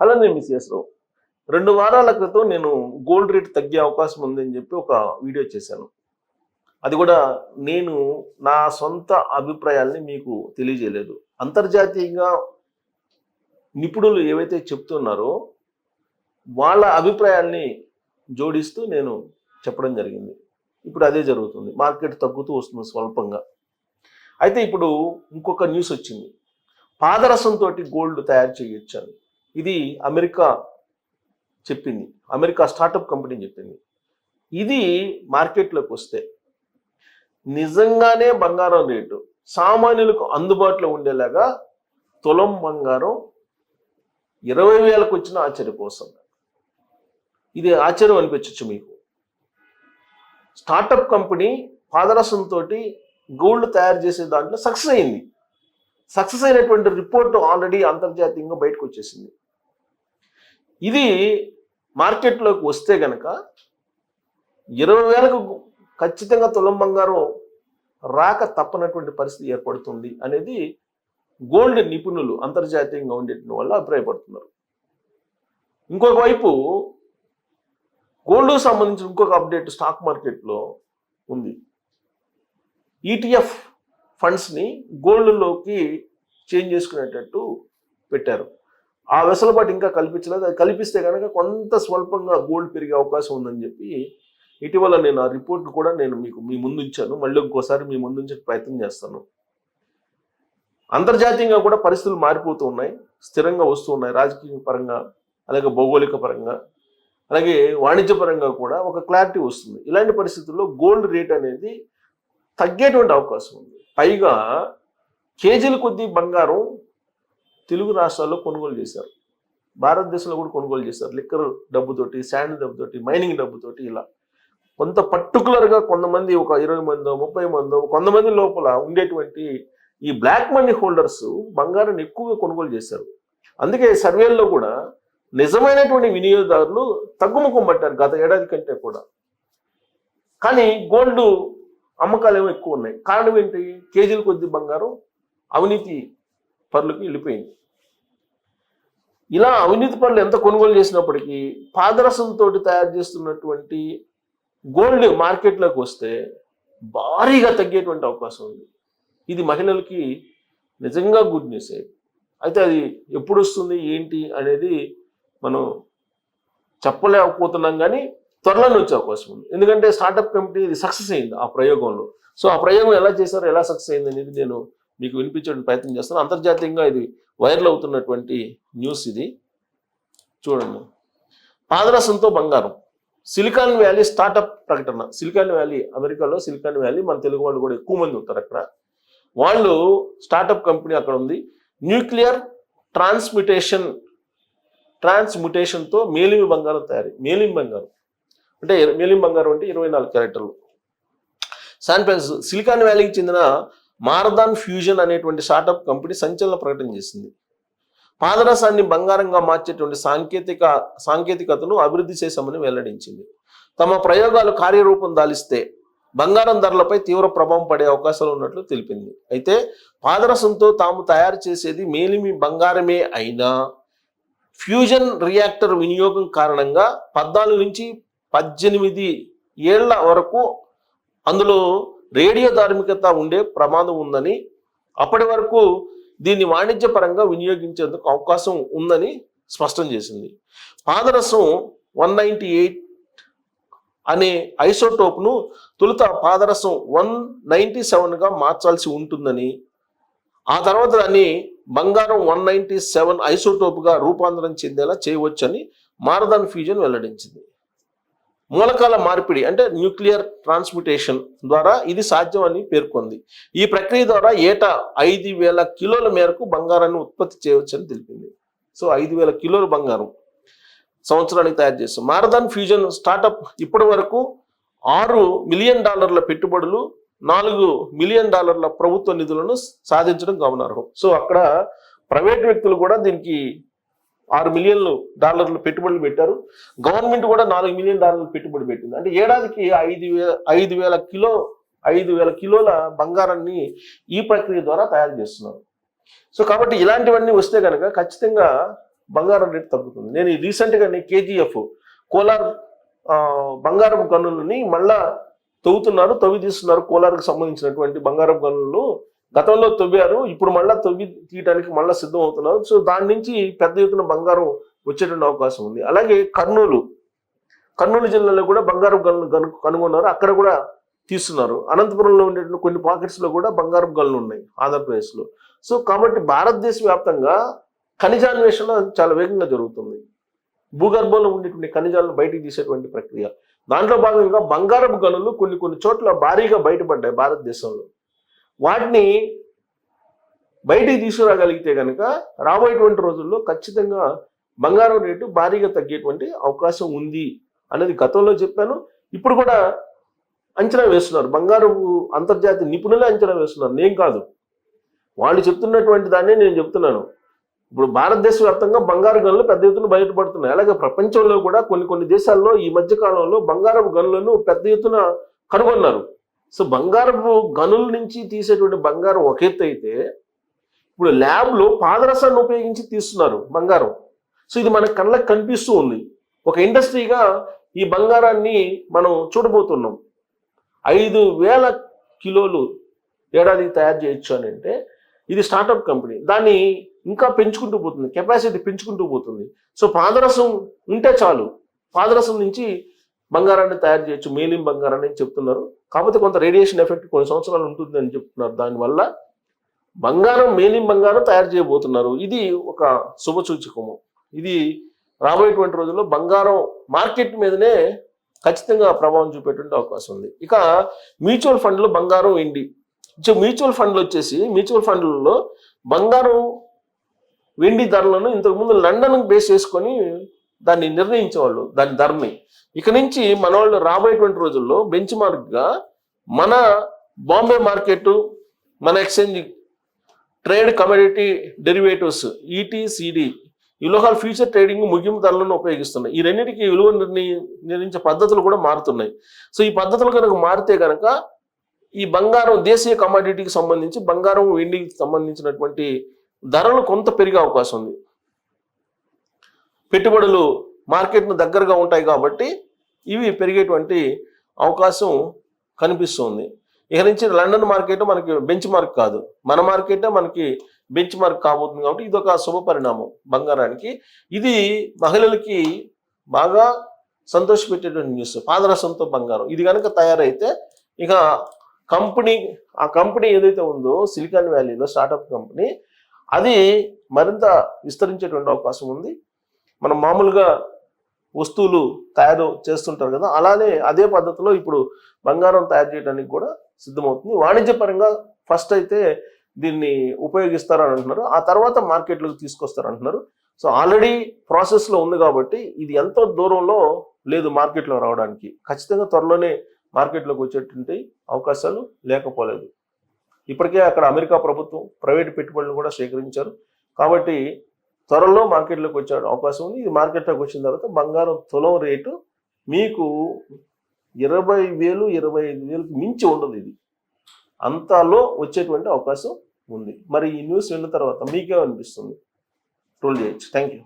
అలానే మిస్ఎస్ రావు. రెండు వారాల క్రితం నేను గోల్డ్ రేట్ తగ్గే అవకాశం ఉందని చెప్పి ఒక వీడియో చేశాను. అది కూడా నేను నా సొంత అభిప్రాయాల్ని మీకు తెలియజేయలేదు. అంతర్జాతీయంగా నిపుణులు ఏవైతే చెప్తున్నారో వాళ్ళ అభిప్రాయాల్ని జోడిస్తూ నేను చెప్పడం జరిగింది. ఇప్పుడు అదే జరుగుతుంది. మార్కెట్ తగ్గుతూ వస్తుంది స్వల్పంగా. అయితే ఇప్పుడు ఇంకొక న్యూస్ వచ్చింది. పాదరసంతో గోల్డ్ తయారు చేయొచ్చు అని ఇది అమెరికా చెప్పింది. అమెరికా స్టార్టప్ కంపెనీ చెప్పింది. ఇది మార్కెట్లోకి వస్తే నిజంగానే బంగారం రేటు సామాన్యులకు అందుబాటులో ఉండేలాగా తులం బంగారం ఇరవై వేలకు వచ్చిన ఆశ్చర్యపోసం ఇది ఆశ్చర్యం అనిపించవచ్చు మీకు. స్టార్టప్ కంపెనీ పాదరసంతో గోల్డ్ తయారు చేసే దాంట్లో సక్సెస్ అయింది. సక్సెస్ అయినటువంటి రిపోర్ట్ ఆల్రెడీ అంతర్జాతీయంగా బయటకు వచ్చేసింది. ఇది మార్కెట్లోకి వస్తే గనక ఇరవై వేలకు ఖచ్చితంగా తులం బంగారం రాక తప్పనటువంటి పరిస్థితి ఏర్పడుతుంది అనేది గోల్డ్ నిపుణులు అంతర్జాతీయంగా ఉండేటం వల్ల అభిప్రాయపడుతున్నారు. ఇంకొక వైపు గోల్డ్కు సంబంధించిన ఇంకొక అప్డేట్ స్టాక్ మార్కెట్లో ఉంది. ఈటీఎఫ్ ఫండ్స్ని గోల్డ్లోకి చేంజ్ చేసుకునేటట్టు పెట్టారు. ఆ వెసులుబాటు ఇంకా కల్పించలేదు. అది కల్పిస్తే కనుక కొంత స్వల్పంగా గోల్డ్ పెరిగే అవకాశం ఉందని చెప్పి ఇటీవల నేను ఆ రిపోర్ట్ కూడా నేను మీకు మీ ముందు ఇచ్చాను మళ్ళీ ఇంకోసారి మీ ముందు ఉంచే ప్రయత్నం చేస్తాను. అంతర్జాతీయంగా కూడా పరిస్థితులు మారిపోతూ ఉన్నాయి. స్థిరంగా వస్తూ ఉన్నాయి. రాజకీయ పరంగా అలాగే భౌగోళిక పరంగా అలాగే వాణిజ్య పరంగా కూడా ఒక క్లారిటీ వస్తుంది. ఇలాంటి పరిస్థితుల్లో గోల్డ్ రేట్ అనేది తగ్గేటువంటి అవకాశం ఉంది. పైగా కేజీల కొద్దీ బంగారం తెలుగు రాష్ట్రాల్లో కొనుగోలు చేశారు. భారతదేశంలో కూడా కొనుగోలు చేశారు. లిక్కర్ డబ్బుతోటి శాండ్ డబ్బుతోటి మైనింగ్ డబ్బుతోటి ఇలా. కొంత పర్టికులర్గా కొంతమంది ఒక ఇరవై మందో ముప్పై మందో కొంతమంది లోపల ఉండేటువంటి ఈ బ్లాక్ మనీ హోల్డర్స్ బంగారాన్ని ఎక్కువగా కొనుగోలు చేశారు. అందుకే సర్వేల్లో కూడా నిజమైనటువంటి వినియోగదారులు తగ్గుముఖం పట్టారు గత ఏడాది కంటే కూడా. కానీ గోల్డ్ అమ్మకాలు ఏమో ఎక్కువ ఉన్నాయి. కారణం ఏంటి? కేజీల కొద్ది బంగారం అవినీతి పరులకు వెళ్ళిపోయింది. ఇలా అవినీతి పనులు ఎంత కొనుగోలు చేసినప్పటికీ పాదరసంతో తయారు చేస్తున్నటువంటి గోల్డ్ మార్కెట్లోకి వస్తే భారీగా తగ్గేటువంటి అవకాశం ఉంది. ఇది మహిళలకి నిజంగా గుడ్ న్యూస్ అయితే అది ఎప్పుడు వస్తుంది ఏంటి అనేది మనం చెప్పలేకపోతున్నాం కానీ త్వరలోనే వచ్చే అవకాశం ఉంది. ఎందుకంటే స్టార్టప్ కంపెనీ ఇది సక్సెస్ అయింది ఆ ప్రయోగంలో. సో ఆ ప్రయోగం ఎలా చేశారో ఎలా సక్సెస్ అయింది అనేది నేను మీకు వినిపించడానికి ప్రయత్నం చేస్తాను. అంతర్జాతీయంగా ఇది వైరల్ అవుతున్నటువంటి న్యూస్ ఇది. చూడండి. పాదరసంతో బంగారం. సిలికాన్ వ్యాలీ స్టార్టప్ ప్రకటన. సిలికాన్ వ్యాలీ అమెరికాలో సిలికాన్ వ్యాలీ మన తెలుగు వాళ్ళు కూడా ఎక్కువ మంది ఉంటారు అక్కడ. వాళ్ళు స్టార్టప్ కంపెనీ అక్కడ ఉంది. న్యూక్లియర్ ట్రాన్స్మిటేషన్ ట్రాన్స్ముటేషన్తో మేలిమి బంగారం తయారీ. మేలిమి బంగారం. అంటే మేలిమి బంగారం అంటే ఇరవై నాలుగు క్యారెక్టర్లు. శాన్ సిలికాన్ వ్యాలీకి చెందిన మారదాన్ ఫ్యూజన్ అనేటువంటి స్టార్టప్ కంపెనీ సంచలన ప్రకటన చేసింది. పాదరసాన్ని బంగారంగా మార్చేటువంటి సాంకేతిక సాంకేతికతను అభివృద్ధి చేశామని వెల్లడించింది. తమ ప్రయోగాలు కార్యరూపం దాలిస్తే బంగారం ధరలపై తీవ్ర ప్రభావం పడే అవకాశాలు ఉన్నట్లు తెలిపింది. అయితే పాదరసంతో తాము తయారు చేసేది మేలిమి బంగారమే అయినా ఫ్యూజన్ రియాక్టర్ వినియోగం కారణంగా పద్నాలుగు నుంచి పద్దెనిమిది ఏళ్ళ వరకు అందులో రేడియో ధార్మికత ఉండే ప్రమాదం ఉందని అప్పటి వరకు దీన్ని వాణిజ్యపరంగా వినియోగించేందుకు అవకాశం ఉందని స్పష్టం చేసింది. పాదరసం వన్ నైంటీ ఎయిట్ అనే ఐసోటోప్ను తొలుత పాదరసం వన్ నైంటీ సెవెన్గా మార్చాల్సి ఉంటుందని ఆ తర్వాత దాన్ని బంగారం వన్ నైంటీ సెవెన్ ఐసోటోప్గా రూపాంతరం చెందేలా చేయవచ్చని మారదాన్ ఫ్యూజన్ వెల్లడించింది. మూలకాల మార్పిడి అంటే న్యూక్లియర్ ట్రాన్స్మిటేషన్ ద్వారా ఇది సాధ్యమని పేర్కొంది. ఈ ప్రక్రియ ద్వారా ఏటా ఐదు వేల కిలోల మేరకు బంగారాన్ని ఉత్పత్తి చేయవచ్చని తెలిపింది. సో ఐదు వేల కిలోల బంగారం సంవత్సరానికి తయారు చేస్తాం. మారథాన్ ఫ్యూజన్ స్టార్టప్ ఇప్పటి వరకు ఆరు మిలియన్ డాలర్ల పెట్టుబడులు నాలుగు మిలియన్ డాలర్ల ప్రభుత్వ నిధులను సాధించడం గమనార్హం. సో అక్కడ ప్రైవేట్ వ్యక్తులు కూడా దీనికి ఆరు మిలియన్లు డాలర్లు పెట్టుబడులు పెట్టారు. గవర్నమెంట్ కూడా నాలుగు మిలియన్ డాలర్లు పెట్టుబడి పెట్టింది. అంటే ఏడాదికి ఐదు వేల ఐదు వేల కిలో ఐదు వేల కిలోల బంగారాన్ని ఈ ప్రక్రియ ద్వారా తయారు చేస్తున్నారు. సో కాబట్టి ఇలాంటివన్నీ వస్తే కనుక ఖచ్చితంగా బంగారం రేటు తగ్గుతుంది. నేను రీసెంట్గానే కేజీఎఫ్ కోలార్ బంగారం గనులని మళ్ళా తవ్వుతున్నారు తవ్వి తీస్తున్నారు. కోలార్కి సంబంధించినటువంటి బంగారం గనులను గతంలో తవ్వారు ఇప్పుడు మళ్ళీ తవ్వి తీయడానికి మళ్ళీ సిద్ధం అవుతున్నారు సో దాని నుంచి పెద్ద ఎత్తున బంగారం వచ్చేటువంటి అవకాశం ఉంది. అలాగే కర్నూలు కర్నూలు జిల్లాలో కూడా బంగారం గనులు గను కనుగొన్నారు. అక్కడ కూడా తీస్తున్నారు. అనంతపురంలో ఉండేటువంటి కొన్ని పాకెట్స్లో కూడా బంగారం గనులు ఉన్నాయి ఆంధ్రప్రదేశ్లో. సో కాబట్టి భారతదేశ వ్యాప్తంగా ఖనిజాన్వేషణ చాలా వేగంగా జరుగుతుంది. భూగర్భంలో ఉండేటువంటి ఖనిజాలను బయటికి తీసేటువంటి ప్రక్రియ. దాంట్లో భాగంగా బంగారపు గనులు కొన్ని కొన్ని చోట్ల భారీగా బయటపడ్డాయి భారతదేశంలో. వాటిని బయటికి తీసుకురాగలిగితే కనుక రాబోయేటువంటి రోజుల్లో ఖచ్చితంగా బంగారం రేటు భారీగా తగ్గేటువంటి అవకాశం ఉంది అనేది గతంలో చెప్పాను. ఇప్పుడు కూడా అంచనా వేస్తున్నారు. బంగారు అంతర్జాతీయ నిపుణులే అంచనా వేస్తున్నారు. నేను కాదు. వాళ్ళు చెప్తున్నటువంటి దాన్నే నేను చెప్తున్నాను. ఇప్పుడు భారతదేశ వ్యాప్తంగా బంగారు గనులు పెద్ద ఎత్తున బయటపడుతున్నాయి. అలాగే ప్రపంచంలో కూడా కొన్ని కొన్ని దేశాల్లో ఈ మధ్య కాలంలో బంగారపు గనులను పెద్ద ఎత్తున కనుగొన్నారు. సో బంగారపు గనుల నుంచి తీసేటువంటి బంగారం ఒక ఎత్తు అయితే ఇప్పుడు ల్యాబ్లో పాదరసాన్ని ఉపయోగించి తీస్తున్నారు బంగారం. సో ఇది మన కళ్ళకు కనిపిస్తూ ఉంది. ఒక ఇండస్ట్రీగా ఈ బంగారాన్ని మనం చూడబోతున్నాం. ఐదు వేల కిలోలు ఏడాది తయారు చేయొచ్చు అని అంటే ఇది స్టార్టప్ కంపెనీ. దాన్ని ఇంకా పెంచుకుంటూ పోతుంది కెపాసిటీ పెంచుకుంటూ పోతుంది. సో పాదరసం ఉంటే చాలు. పాదరసం నుంచి బంగారాన్ని తయారు చేయొచ్చు మేలిం బంగారాన్ని అని చెప్తున్నారు. కాకపోతే కొంత రేడియేషన్ ఎఫెక్ట్ కొన్ని సంవత్సరాలు ఉంటుంది అని చెప్తున్నారు. దానివల్ల బంగారం మేలిం బంగారం తయారు చేయబోతున్నారు. ఇది ఒక శుభ సూచకము ఇది రాబోయేటువంటి రోజుల్లో బంగారం మార్కెట్ మీదనే ఖచ్చితంగా ప్రభావం చూపేటువంటి అవకాశం ఉంది. ఇక మ్యూచువల్ ఫండ్లో బంగారం వెండి సో మ్యూచువల్ ఫండ్లు వచ్చేసి మ్యూచువల్ ఫండ్లలో బంగారం వెండి ధరలను ఇంతకుముందు లండన్ బేస్ చేసుకొని దాన్ని నిర్ణయించేవాళ్ళు దాని ధరని ఇక నుంచి మన వాళ్ళు రాబోయేటువంటి రోజుల్లో బెంచ్ మార్క్గా మన బాంబే మార్కెట్ మన ఎక్స్చేంజ్ ట్రేడ్ కమోడిటీ డెరివేటివ్స్ ఈటీ ఈ ఇలోహాల్ ఫ్యూచర్ ట్రేడింగ్ ముగింపు ధరలను ఉపయోగిస్తున్నాయి. ఈ రెండింటికి విలువ నిర్ణయి నిర్ణయించే పద్ధతులు కూడా మారుతున్నాయి. సో ఈ పద్ధతులు కనుక మారితే కనుక ఈ బంగారం దేశీయ కమాడిటీకి సంబంధించి బంగారం వెండికి సంబంధించినటువంటి ధరలు కొంత పెరిగే అవకాశం ఉంది. పెట్టుబడులు మార్కెట్ను దగ్గరగా ఉంటాయి కాబట్టి ఇవి పెరిగేటువంటి అవకాశం కనిపిస్తుంది. ఇక నుంచి లండన్ మార్కెట్ మనకి బెంచ్ మార్క్ కాదు. మన మార్కెటే మనకి బెంచ్ మార్క్ కాబోతుంది కాబట్టి ఇది ఒక శుభ పరిణామం బంగారానికి. ఇది మహిళలకి బాగా సంతోషపెట్టేటువంటి న్యూస్. పాదరసంతో బంగారం. ఇది కనుక తయారైతే ఇక కంపెనీ ఆ కంపెనీ ఏదైతే ఉందో సిలికాన్ వ్యాలీలో స్టార్టప్ కంపెనీ అది మరింత విస్తరించేటువంటి అవకాశం ఉంది. మనం మామూలుగా వస్తువులు తయారు చేస్తుంటారు కదా అలానే అదే పద్ధతిలో ఇప్పుడు బంగారం తయారు చేయడానికి కూడా సిద్ధమవుతుంది. వాణిజ్యపరంగా ఫస్ట్ అయితే దీన్ని ఉపయోగిస్తారని అంటున్నారు. ఆ తర్వాత మార్కెట్లోకి తీసుకొస్తారు అంటున్నారు. సో ఆల్రెడీ ప్రాసెస్లో ఉంది కాబట్టి ఇది ఎంతో దూరంలో లేదు మార్కెట్లో రావడానికి. ఖచ్చితంగా త్వరలోనే మార్కెట్లోకి వచ్చేటువంటి అవకాశాలు లేకపోలేదు. ఇప్పటికే అక్కడ అమెరికా ప్రభుత్వం ప్రైవేట్ పెట్టుబడులు కూడా సేకరించారు. కాబట్టి త్వరలో మార్కెట్లోకి వచ్చే అవకాశం ఉంది. ఇది మార్కెట్లోకి వచ్చిన తర్వాత బంగారం తులం రేటు మీకు ఇరవై వేలు ఇరవై ఐదు వేలకు మించి ఉండదు ఇది. అంతలో వచ్చేటువంటి అవకాశం ఉంది. మరి ఈ న్యూస్ విన్న తర్వాత మీకే అనిపిస్తుంది ట్రోల్ చేయొచ్చు. Thank you